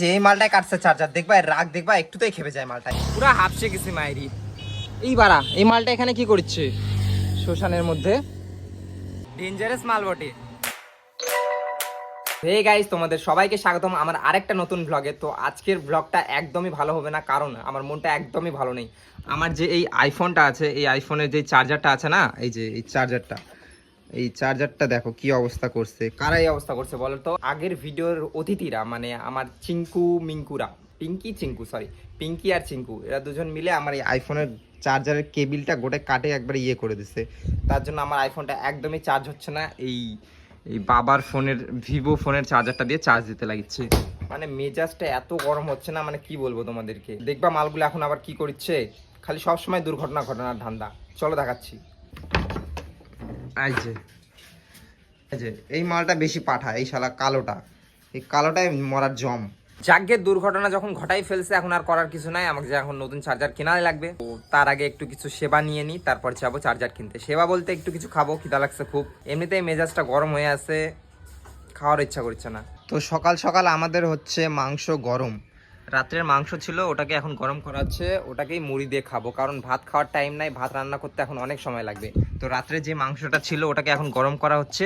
যে এই মালটায় কাটছে চার্জার দেখবা রাগ দেখবা একটুতেই খেপে যায় মালটায়। পুরো হাফসে গেছি মায়েরি এই বাড়া, এই মালটা এখানে কি করছে? শ্মশানের মধ্যে। ডেঞ্জারাস মাল বটে। হে গাইস তোমাদের সবাইকে স্বাগতম আমার আরেকটা নতুন ব্লগে তো আজকের ব্লগটা একদমই ভালো হবে না, কারণ আমার মনটা একদমই ভালো নেই। আমার যে এই আইফোনটা আছে, এই আইফোনের যে চার্জারটা আছে না, এই যে, এই চার্জারটা এই চার্জারটা দেখো কি অবস্থা করছে। কারা এই অবস্থা করছে বলো তো আগের ভিডিওর অতিথিরা মানে আমার চিঙ্কু মিঙ্কুরা পিঙ্কি চিঙ্কু সরি পিঙ্কি আর চিঙ্কু এরা দুজন মিলে আমার এই আইফোনের চার্জারের কেবিলটা গোটে কাটে একবার ইয়ে করে দিছে। তার জন্য আমার আইফোনটা একদমই চার্জ হচ্ছে না, এই এই বাবার ফোনের, ভিভো ফোনের চার্জারটা দিয়ে চার্জ দিতে লাগিচ্ছে। মানে মেজাজটা এত গরম হচ্ছে না মানে কি বলব তোমাদেরকে? দেখবা মালগুলো এখন আবার কি করছে? খালি সবসময় দুর্ঘটনা, ঘটনার ধান্দা। চলো দেখাচ্ছি। এই মালটা বেশি পাঠা এই শালা কালোটা। এই কালোটাই মরার জম। যাজ্ঞের দুর্ঘটনা যখন ঘটাই ফেলছে এখন আর করার কিছু নাই। আমাকে যে এখন নতুন চার্জার কেনাই লাগবে। তো তার আগে একটু কিছু সেবা নিয়ে নিই তারপর যাব চার্জার কিনতে। সেবা বলতে একটু কিছু খাব খিদা লাগছে খুব। এমনিতেই মেজাজটা গরম হয়ে আছে খাওয়ার ইচ্ছা করছে না। তো সকাল সকাল আমাদের হচ্ছে মাংস গরম। রাত্রের মাংস ছিল, ওটাকে এখন গরম করা হচ্ছে। ওটাকেই মুড়ি দিয়ে খাব, কারণ ভাত খাওয়ার টাইম নাই, ভাত রান্না করতে এখন অনেক সময় লাগবে। তো রাত্রে যে মাংসটা ছিল, ওটাকে এখন গরম করা হচ্ছে।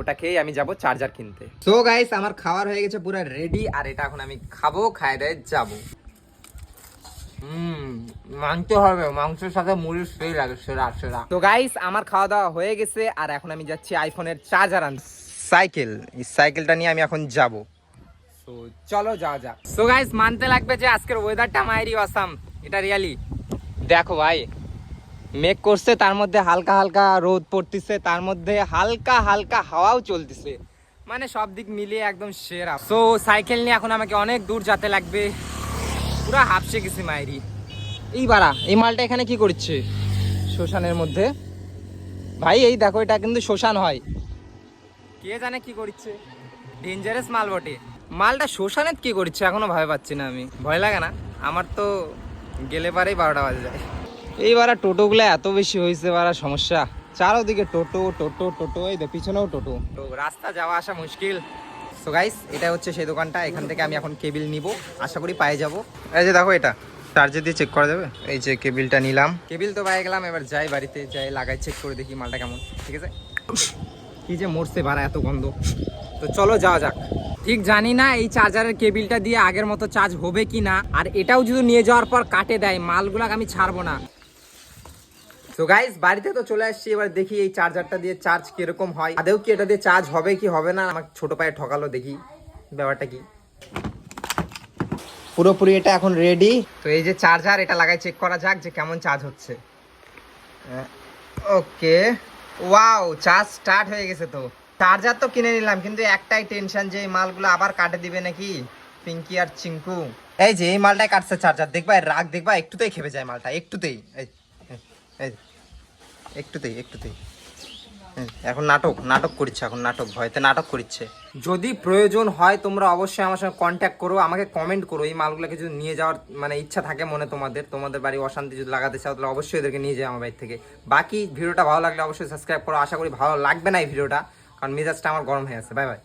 ওটাকেই আমি যাব চার্জার কিনতে। তো গাইস আমার খাবার হয়ে গেছে পুরো রেডি আর এটা এখন আমি খাব খাই দায় যাব। মানতে হবে, মাংসের সাথে তো গাইস আমার খাওয়া দাওয়া হয়ে গেছে, আর এখন আমি যাচ্ছি আইফোনের চার্জার আন সাইকেল এই সাইকেলটা নিয়ে আমি এখন যাব। তো চলো যাওয়া যাক সো গাইস মানতে লাগবে যে আজকের ওয়েদারটা মায়েরই অসাম এটা রিয়ালি দেখো ভাই, মেঘ করছে, তার মধ্যে হালকা হালকা রোদ পড়তেছে, তার মধ্যে হালকা হালকা হাওয়াও চলতেছে। মানে সব দিক মিলিয়ে একদম সেরা। সো সাইকেল নিয়ে এখন আমাকে অনেক দূর যেতে লাগবে। পুরো হাফসে গেছি মায়েরি এই বাড়া, এই মালটা এখানে কি করছে? শ্মশানের মধ্যে। ভাই, এই দেখো, এটা কিন্তু শ্মশান হয়। কে জানে কি করছে? ডেঞ্জারাস মাল বটে। মালটা শ্মশানে কি করছে এখনও ভয় পাচ্ছি না আমি। ভয় লাগে না? আমার তো গেলে পারেই বারোটা বাজে যায়। এইবার টোটোগুলো এত বেশি হয়েছে বারা সমস্যা। চারোদিকে টোটো টোটো টোটো, এই পিছনেও টোটো। তো রাস্তা যাওয়া আসা মুশকিল। সো গাইস এটা হচ্ছে সেই দোকানটা, এখান থেকে আমি এখন কেবিল নিব। আশা করি পায়ে যাব। এই যে দেখো এটা চার্জে দিয়ে চেক করা যাবে? এই যে কেবিলটা নিলাম। কেবিল তো পায়ে গেলাম, এবার যাই বাড়িতে, যাই লাগাই চেক করে দেখি মালটা কেমন। ঠিক আছে? কি যে মরছে ভাড়া এত গন্ধ। তো চলো যাওয়া যাক। ঠিক জানি না এই চার্জারের কেবিলটা দিয়ে আগের মতো চার্জ হবে কি না আর এটাও যদি নিয়ে যাওয়ার পর কাটে দেয়, মালগুলাকে আমি ছাড়বো না। তো গাইস বাড়িতে তো চলে আসছি, এবার দেখি এই চার্জারটা দিয়ে চার্জ কীরকম হয়। আদেও কি এটা দিয়ে চার্জ হবে কি হবে না? আমার ছোট পায়ে ঠকালো, দেখি ব্যাপারটা কি। পুরোপুরি এটা এখন রেডি তো এই যে চার্জার এটা লাগাই চেক করা যাক যে কেমন চার্জ হচ্ছে। ওকে ওয়াও চার্জ স্টার্ট হয়ে গেছে তো। চার্জার তো কিনে নিলাম, কিন্তু একটাই টেনশন যে এই মালগুলো আবার কাটে দিবে নাকি? পিঙ্কি আর চিঙ্কু। এই যে এই মালটাই কাটছে চার্জার দেখবা রাগ দেখবা, একটুতেই খেপে যায় মালটা, একটুতেই। এই একটুতেই একটুতেই। এখন নাটক নাটক করছে এখন নাটক, ভয়তে নাটক করছে যদি প্রয়োজন হয়, তোমরা অবশ্যই আমার সঙ্গে কন্ট্যাক্ট করো, আমাকে কমেন্ট করো, এই মালগুলোকে যদি নিয়ে যাওয়ার মানে ইচ্ছা থাকে মনে তোমাদের তোমাদের বাড়ি অশান্তি যদি লাগাতে চাও, তাহলে অবশ্যই এদেরকে নিয়ে যাও আমার বাড়ি থেকে। বাকি ভিডিওটা ভালো লাগলে অবশ্যই সাবস্ক্রাইব করো, আশা করি ভালো লাগবে না এই ভিডিওটা। কারণ মেজাজটা আমার গরম হয়ে আছে। Bye bye.